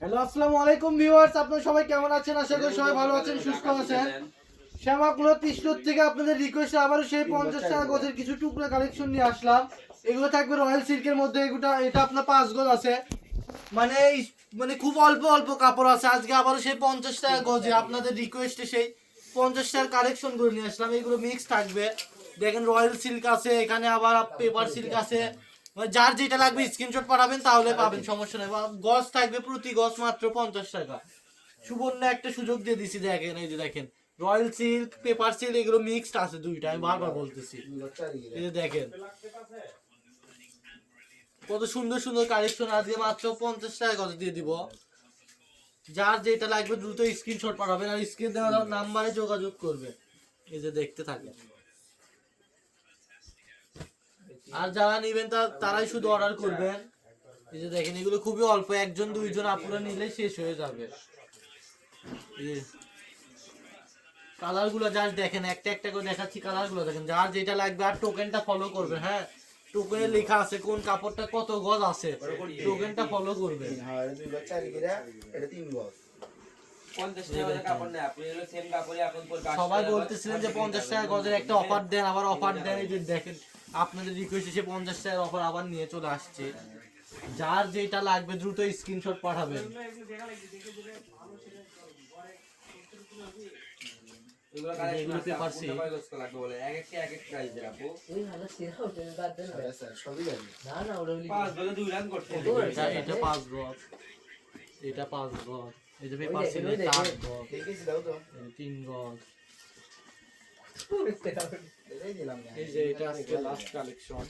Hello আসসালামু আলাইকুম viewers আপনারা সবাই কেমন আছেন? আশা করি সবাই ভালো আছেন, সুস্থ আছেন। শ্যামাকুলো তিস্টোর থেকে আপনাদের রিকোয়েস্টে আবারও সেই পঞ্চাশ টাকা গজের কিছু টুকরা কালেকশন নিয়ে আসলাম। এগুলো থাকবে রয়্যাল সিল্কের মধ্যে। এগুলো এটা আপনার পাঁচ গজ আছে। মানে মানে খুব অল্প অল্প কাপড় আছে। আজকে আবারও সেই পঞ্চাশ টাকা গজে আপনাদের রিকোয়েস্টে সেই পঞ্চাশ টাকার কালেকশন করে নিয়ে আসলাম। এগুলো মিক্স থাকবে। দেখেন রয়্যাল সিল্ক আছে, এখানে আবার পেপার সিল্ক আছে। যার যেটা লাগবে স্ক্রিনশট পাঠাবেন তাহলে পাবেন সমস্যা নেই। গজ থাকবে প্রতি গজ মাত্র পঞ্চাশ টাকা। সুবর্ণ একটা সুযোগ দিয়ে দিছি দেখেন এই যে দেখেন রয়্যাল সিল্ক পেপার সিল্ক এগুলো মিক্সড আছে দুইটা আমি বারবার বলতেছি। এই যে দেখেন কত সুন্দর সুন্দর কালেকশন আজকে মাত্র পঞ্চাশ টাকা কত দিয়ে দিব। যার যেটা লাগবে দ্রুত স্ক্রিনশট পাঠাবেন আর স্ক্রিন দেওয়া নাম্বারে যোগাযোগ করবে এই যে দেখতে থাকেন। আর যারা নিবেন তারাই শুধু অর্ডার করবেন। এই যে দেখেন, এগুলো খুবই অল্প, একজন, দুইজন আপুরা নিলে শেষ হয়ে যাবে। কালারগুলো জাস্ট দেখেন, একটা একটা করে দেখাচ্ছি কালারগুলো দেখেন, যার যেটা লাগবে, আর টোকেনটা ফলো করবে হ্যাঁ? টোকেনে লেখা আছে কোন কাপড়টা কত গজ আছে। টোকেনটা ফলো করবে পঞ্চাশ টাকা করে কাপড় নেয় আপনি হলো সেম কাপড়ে এখন পড়বে আশি সবাই বলতেছিলেন যে পঞ্চাশ টাকা গজের একটা অফার দেন, আবার অফার দেন, এই দেখেন। আপনাদের রিকোয়েস্ট এসে পঞ্চাশ টাকার অফার আবার নিয়ে চলে আসছে। যার যেটা লাগবে দ্রুত স্ক্রিনশট পাঠাবেন। পাঁচ গজে এটা এটা পাঁচ গজ এটা পেপার চার গজ তিন গজ এই যে এটা আজকে লাস্ট কালেকশন